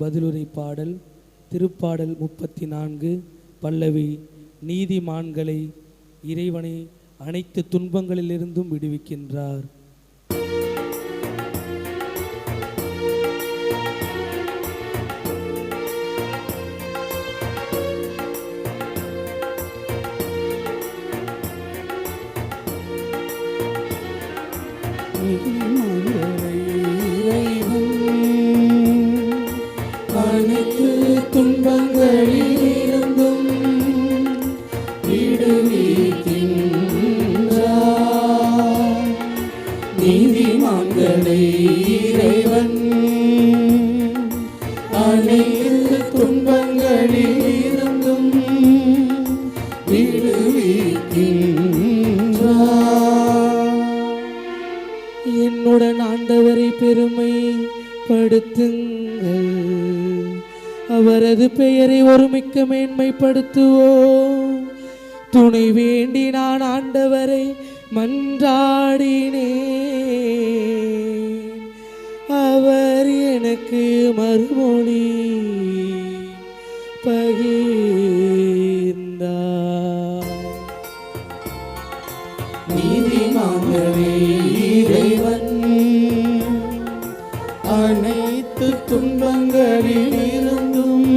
பதிலுரை பாடல் திருப்பாடல் முப்பத்தி நான்கு பல்லவி நீதிமான்களை இறைவனை அனைத்து துன்பங்களிலிருந்தும் விடுவிக்கின்றார். அனைத்து நீதிமான்களை இறைவன். அனைத்து துன்பங்களில் இருந்தும் என்னுடன் ஆண்டவரை பெருமை படுத்துங்கள். அவரது பெயரை ஒருமிக்க மேன்மைப்படுத்துவோம். துணை வேண்டி நான் ஆண்டவரை மன்றாடினேன். அவர் எனக்கு மறுமொழி பகிர்ந்தார். நீதிமான்களே இறைவன் அனைத்து துன்பங்களில் இருந்தும்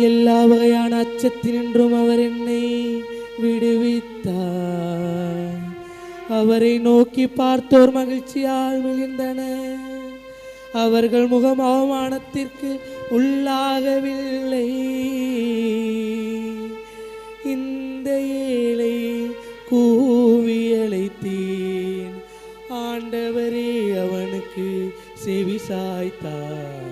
எல்லா வகையான அச்சத்தினின்றும் அவர் என்னை விடுவித்தார். அவரை நோக்கி பார்த்தோர் மகிழ்ச்சியால் விழுந்தனர் அவர்கள் முகம் அவமானத்திற்கு உள்ளாகவில்லை. இந்த ஏழை கூவியழைத்தேன் ஆண்டவரே அவனுக்கு செவி சாய்த்தார்.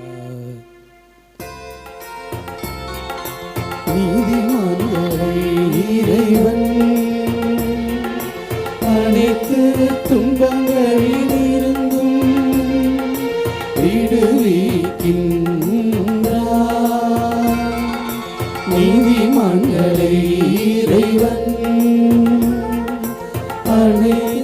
நீதிமான்களை இறைவன் அனைத்து துன்பங்களில் விடுவிக்கின்றார். நீதிமான்களை இறைவன். அனை